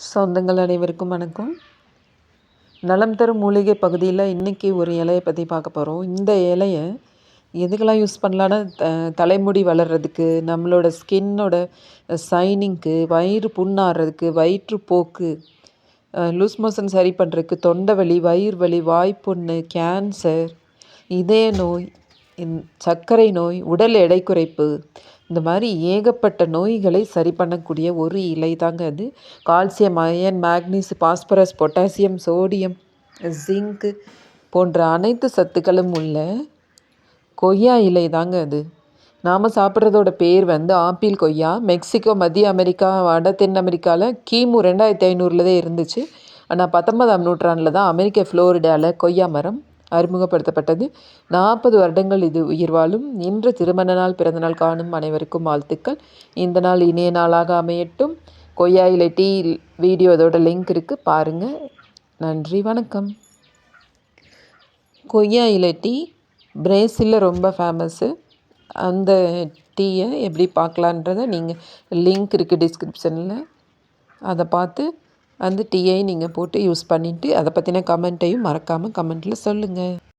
சொந்தங்கள் அனைவருக்கும் வணக்கம். நலம் தரும் மூலிகை பகுதியில் இன்றைக்கி ஒரு இலையை பற்றி பார்க்க போகிறோம் இந்த இலையை எதுக்கெல்லாம் யூஸ் பண்ணலான்னா த தலைமுடி வளர்கிறதுக்கு நம்மளோட ஸ்கின்னோட சைனிங்க்கு வயிறு புண்ணாடுறதுக்கு வயிற்றுப்போக்கு லூஸ் மோஷன் சரி பண்ணுறதுக்கு தொண்டை வலி வயிறு வலி வாய்ப்புண்ணு கேன்சர் இதய நோய் சர்க்கரை நோய் உடல் எடை குறைப்பு இந்த மாதிரி ஏகப்பட்ட நோய்களை சரி பண்ணக்கூடிய ஒரு இலை தாங்க அது. Calcium iron magnesium phosphorus potassium sodium zinc போன்ற அனைத்து சத்துக்களும் உள்ள கொய்யா இலை தாங்க அது. நாம் சாப்பிட்றதோட பேர் வந்து ஆப்பிள் கொய்யா. மெக்சிகோ மத்திய அமெரிக்கா வட தென் அமெரிக்காவில் கிமு ரெண்டாயிரத்தி ஐநூறில் தான் இருந்துச்சு. ஆனால் பத்தொன்பதாம் நூற்றாண்டில் தான் அமெரிக்க ஃப்ளோரிடாவில் கொய்யா மரம் அறிமுகப்படுத்தப்பட்டது. நாற்பது வருடங்கள் இது உயிர் வாழும். இன்று திருமண நாள் பிறந்தநாள் காணும் அனைவருக்கும் வாழ்த்துக்கள். இந்த நாள் இனிய நாளாக அமையட்டும். கொய்யா இலை டீ வீடியோ அதோட லிங்க் இருக்குது பாருங்கள் நன்றி. வணக்கம். கொய்யா இலை டீ பிரேசிலில் ரொம்ப ஃபேமஸ்ஸு அந்த டீயை எப்படி பார்க்கலான்றத நீங்கள் லிங்க் இருக்குது டிஸ்கிரிப்ஷனில். அதை பார்த்து அந்த டீயை நீங்கள் போட்டு யூஸ் பண்ணிவிட்டு அதை பற்றின கமெண்ட்டையும் மறக்காமல் கமெண்ட்டில் சொல்லுங்கள்